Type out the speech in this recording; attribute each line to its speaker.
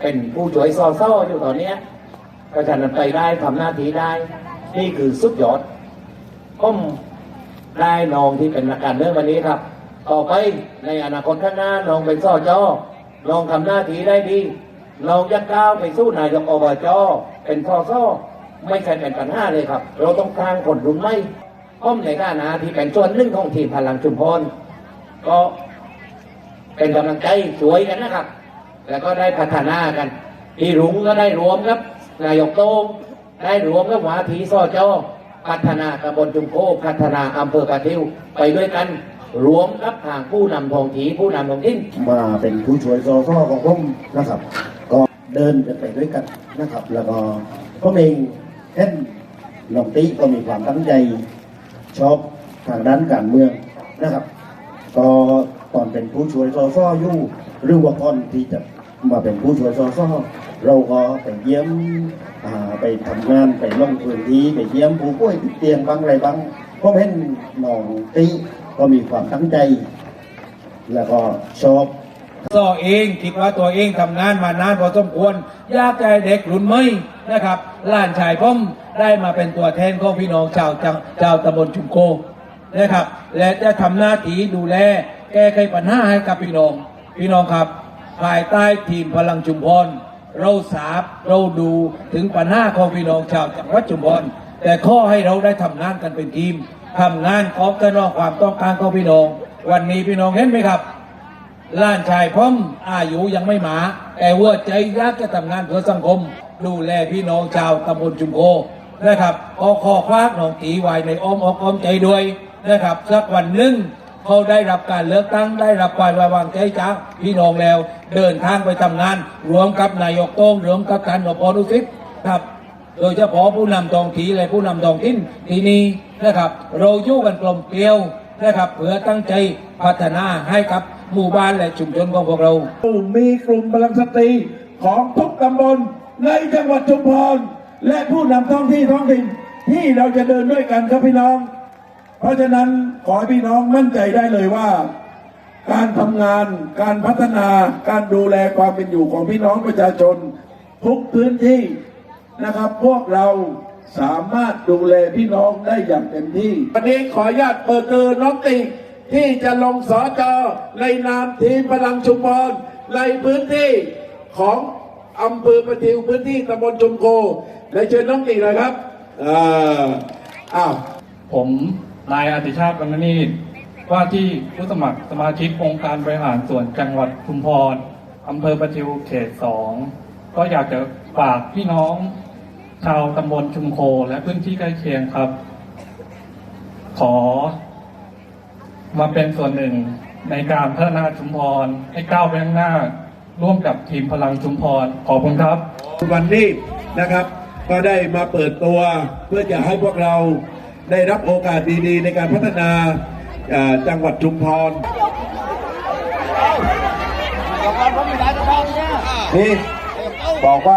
Speaker 1: เป็นผู้ช่วยซอซ่ออยู่ตอนนี้ยก็ฉะนั้นไปได้ทำหน้าที่ได้ นี่คือสุดยอดผมได้น้องที่เป็นนักการเมืองวันนี้ครับ ต่อไปในอนาคตข้างหน้าน้องเป็นซอจอน้องทำหน้าที่ได้ดีน้องยักก้าวไปสู้นายกอบจเป็นซอซ่อไม่เคยเป็นปัญหาเลยครับ เราต้องสร้างคนรุ่นใหม่ผมในฐานะที่เป็นส่วนหนึ่งของทีมพลังชุมพรก็เป็นกำลังใจสวยกันนะครับ แล้วก็ได้พัฒนากันพี่รุ้งก็ได้รวมครับนายกโต้งได้รวมกับหวาทีซอเจอพัฒนาตำบลจุมโคพัฒนาอำเภอกระทิวไปด้วยกันรวมกับทางผู้นำทองถีผู้นำทองถิ่น
Speaker 2: มาเป็นผู้ช่วยซอซ่อของผมนะครับ ก็เดินไปด้วยกันนะครับ แล้วก็ผมเองเห็นน้องตีก็มีความตั้งใจชอบทางด้านการเมืองนะครับ ก็ตอนเป็นผู้ช่วยซอซ่ออยู่หรือว่าก่อนที่จะ มาเป็นผู้ช่วยซอซ่อเราก็ไปเยี่ยมไปทำงานไปลงพื้นที่ไปเยี่ยมผู้ป่วยติดเตียงบางอะไรบางผมเห็นน้องตีก็มีความตั้งใจ แล้วก็ชอบ
Speaker 3: ซอเองคิดว่าตัวเองทำงานมานานพอสมควร อยากให้เด็กรุ่นใหม่นะครับล้านชายผมได้มาเป็นตัวแทนของพี่น้องชาวจังชาวตำบลชุมโคนะครับ และจะทำหน้าที่ดูแล แก้ไขปัญหาให้กับพี่น้องพี่น้องครับ ภายใต้ทีมพลังชุมพร เราสาบเราดูถึงปัญหาของพี่น้องชาวจังหวัดชุมพร แต่ข้อให้เราได้ทำงานกันเป็นทีมทำงานของกันนอกความต้องการของพี่น้อง วันนี้พี่น้องเห็นไหมครับล้านชายพร้อมอายุยังไม่หมา แต่ว่าใจรักจะทำงานเพื่อสังคม ดูแลพี่น้องชาวตำบลจุมโคนะครับก็ขอคว้าหนองตีไว้ในอ้อมอกอ้อมใจด้วยนะครับสักวันหนึ่ง เขาได้รับการเลือกตั้งได้รับการไว้วางใจจากพี่น้องแล้ว เดินทางไปทำงานรวมกับนายกโต้งรวมกับการนพนุสิทธิ์ครับ โดยเฉพาะผู้นำทองทีและผู้นำทองถิ่นที่นี่นะครับเราอยู่กันกลมเกลียวนะครับเพื่อตั้งใจพัฒนาให้กับหมู่บ้านและชุมชนของพวกเรา
Speaker 4: มีกลุ่มพลังสตรีของทุกตำบลในจังหวัดชุมพรและผู้นำท้องที่ท้องถิ่นที่เราจะเดินด้วยกันครับพี่น้อง เพราะฉะนั้นขอให้พี่น้องมั่นใจได้เลยว่า การทำงาน การพัฒนา การดูแลความเป็นอยู่ของพี่น้องประชาชน ทุกพื้นที่นะครับ พวกเราสามารถดูแลพี่น้องได้อย่างเต็มที่ วันนี้ขออนุญาตเปิดเจอน้องติ ที่จะลงสอจอในนามทีมพลังชุมพรในพื้นที่ของอำเภอประทิวพื้นที่ตำบลชุมโคได้เชิญน้องติเลยครับอ่าอ้าว
Speaker 5: ผม นายอติชาติวรรณนีว่าที่ผู้สมัครสมาชิกองค์การบริหารส่วนจังหวัดชุมพรอำเภอประทิวเขตสองก็อยากจะฝากพี่น้องชาวตำบลชุมโคและพื้นที่ใกล้เคียงครับ ขอ มาเป็นส่วนหนึ่งในการพัฒนาชุมพรให้ก้าวไปข้างหน้า ร่วมกับทีมพลังชุมพรขอบคุณครับ
Speaker 4: วันนี้นะครับ ก็ได้มาเปิดตัวเพื่อจะให้พวกเรา ได้รับโอกาสดีๆ ในการพัฒนาอ่าจังหวัดชุมพรนี่บอกว่า